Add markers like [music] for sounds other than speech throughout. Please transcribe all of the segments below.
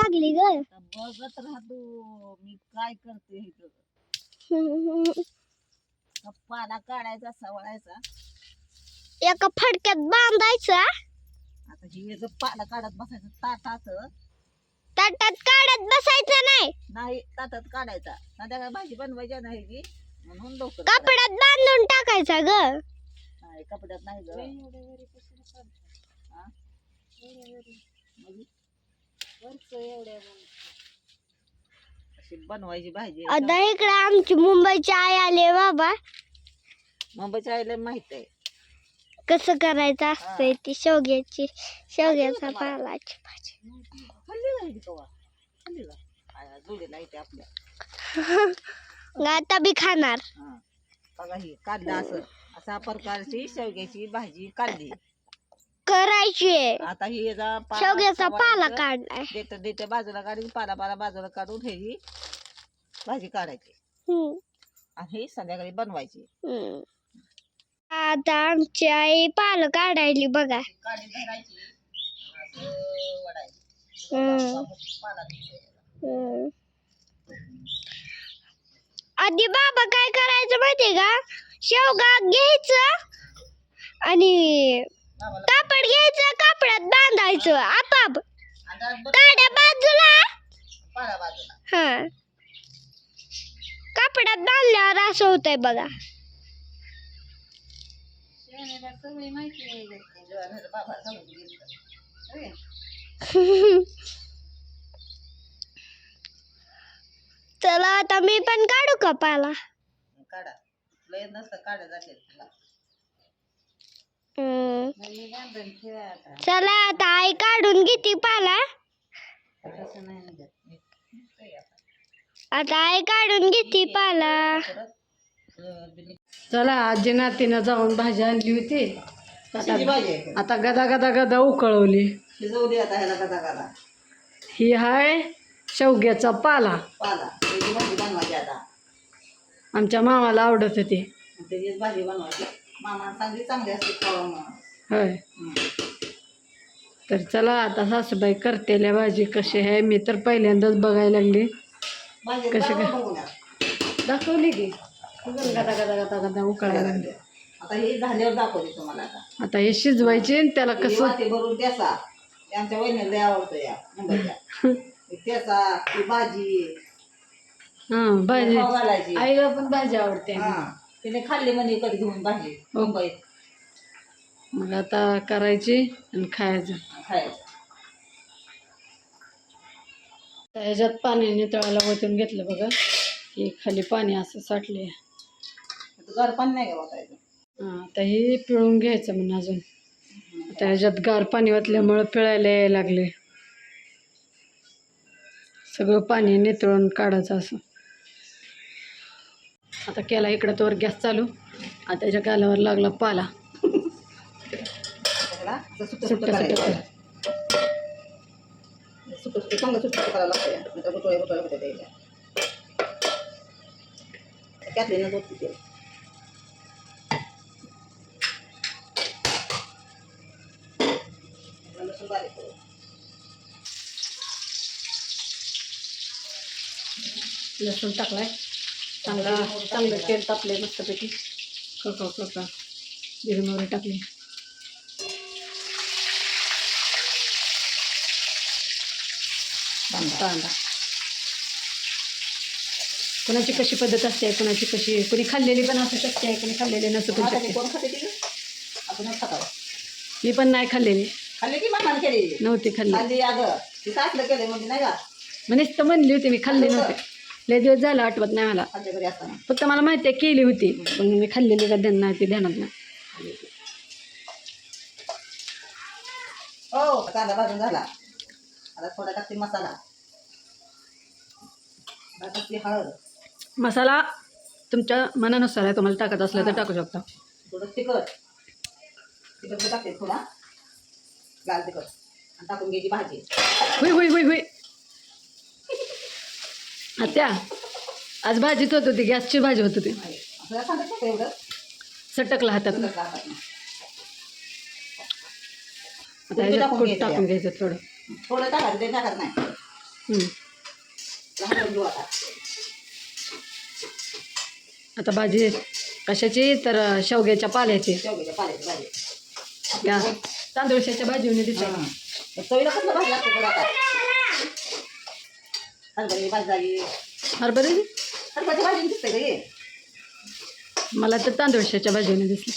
लागली ग. आता बघत राहतो मी काय करते इथं का पाला काढायचा सवळायचा. एका फडक्यात बांधायचा आता हे जर पाला काढत बसायचं ताटात. ताटात काढत बसायचं नाही. नाही ताटात काढायचा. संध्याकाळी भाजी बनवायची नाही की म्हणून लवकर काढायचं. कपड्यात बांधून टाकायचा ग. नाही कपड्यात नाही ग. हा? म्हणजे अशी बनवायची भाजी आता इकडे आमची मुंबईची आई आले बाबा. मुंबईच्या आईला माहीत आहे. कसं करायचं असतंय ती शेवग्याची शेवग्याचा पालाची भाजी. खाल्ली नाही ती कवा? खाल्ली का? आया, जोडीला इथे आपल्या. [laughs] मग आता बी खाणार. हा. बघा ही काढलं असं अशा प्रकारची शेवग्याची भाजी काढली. करायची. आता ही शेवग्याचा पाला. काढलाय देत देत बाजूला काढून पाला पाला बाजूला काढून ह्याची भाजी काढायची. आणि ही संध्याकाळी बनवायची. आता आमची आई पाल काढायली बघा. आधी बाबा काय करायचं माहितीये का? शेवगा घ्यायचं आणि कापड घ्यायचं कापडात बांधायचं आपाप. आणि काड्या बाजूला. हा. कापडात बांधल्यावर असं होतंय बघा. चला आता मी पण काढू कपाला काढा. लय नसतं काढा जाते तुला हम्म. मी बांधून ठेवा आता चला आता आई काढून घेते पाला. आता. आता आई काढून घेते पाला. चला आजी नातीनं जाऊन भाजी आणली होती. आहे? आता गदा गदा गदा उकळवली. शिजवली आता ह्याला ही हाय शेवग्याचा पाला. पाला. त्याची भाजी बनवायची आता. आमच्या मामाला आवडत होती. त्याचीच भाजी बनवायची. मामा चांगली चांगली असते खावा मग होय तर चला आता सासूबाई करतेल्या भाजी कशी आहे. मी तर पहिल्यांदाच बघायला लागली. कशी काय? दाखवली की. गदा गदा गदा गदा उकळायला लागली. आता हे झाल्यावर दाखवते तुम्हाला आता. आता हे शिजवायचे आणि त्याला कसं? भरून त्याचा. ते आमच्या वहिनीला लय आवडतं या मुंबईच्या. [laughs] त्याचा ती भाजी. हां भाजी. आईला पण भाजी आवडते. हा. तिने खाल्ली म्हणे कधी घेऊन भाजी. मुंबईत. मग आता करायची आणि खायचं. खायचं. ह्याच्यात पाणी नितळायला ओतून घेतलं बघा की खाली पाणी असं साठले गार पाणी नाही का वाटायचं हां आता हे पिळून घ्यायचं म्हणून अजून. आता ह्याच्यात गार पाणी ओतल्यामुळं पिळायला यायला लागले सगळं पाणी नितळून काढायचं असं. आता केला इकडं तोवर गॅस चालू. आता त्याच्या गालावर लागला पाला. सुट्ट सुट्ट. लसूण टाकलाय. चांगला चांगलं तेल तापले मस्तपैकी. खळखळ खळखळ जिरे मोहरी टाकली. कांदा कोणाची कशी पद्धत असते कोणाची कशी कोणी खाल्लेली पण असू शकते कोणी खाल्लेली नसू पण शकते. मी पण नाही खाल्लेली. खाल्ली की केली नव्हती खाल्ली. अगं. तिथं असलं केलं म्हणजे नाही का म्हणेच तर म्हणली होती मी खाल्ली नव्हते. लय दिवस झालं आठवत नाही मला. असताना फक्त मला माहिती आहे केली होती पण मी खाल्लेली का ध्यान नाही ती ध्यानात नाही. हो कांदा भाजून झाला. आता थोडा टाकते मसाला. आता टाकते हळद. मसाला तुमच्या मनानुसार आहे तुम्हाला टाकत असलं तर टाकू शकता. थोडं तिखट. तिखट टाकते थोडा. लाल तिखट. आणि टाकून घ्यायची भाजी. हुई हुई हुई हुई आत्या आज भाजीच होत होती गॅसची भाजी होत होती. सटकला हातात. आता ह्याच्यात कूट टाकून घ्यायचं थोडं. थोडं टाकायचं ते टाकत नाही. हम्म. लहान घेऊ आता. आता भाजी कशाची? तर अं, शेवग्याच्या पाल्याची. शेवग्याच्या पाल्याची भाजी. त्या तांदूळशाच्या भाजीने दिसते हां. मग चवीला कसलं भाजी लागते बरं आता? हरभरे? दिसते का हे? मला तर तांदूळशाच्या भाजीने दिसली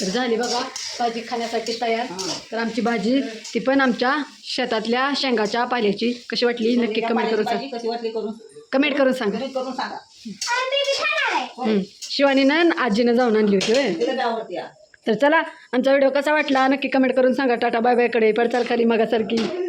तर झाली बघा भाजी खाण्यासाठी तयार. तर आमची भाजी ती पण आमच्या शेतातल्या शेंगाच्या पाल्याची. कशी वाटली? नक्की कमेंट करून सांग. कशी वाटली करून? कमेंट करून सांगा. कमेंट करून सांगा. हम्म. शिवानीनं आजीनं जाऊन आणली होती होय. तिला आवडते. तर चला आमचा व्हिडिओ कसा वाटला नक्की कमेंट करून सांगा. टाटा बाय बायकडे पडचाल खाली मागासारखी.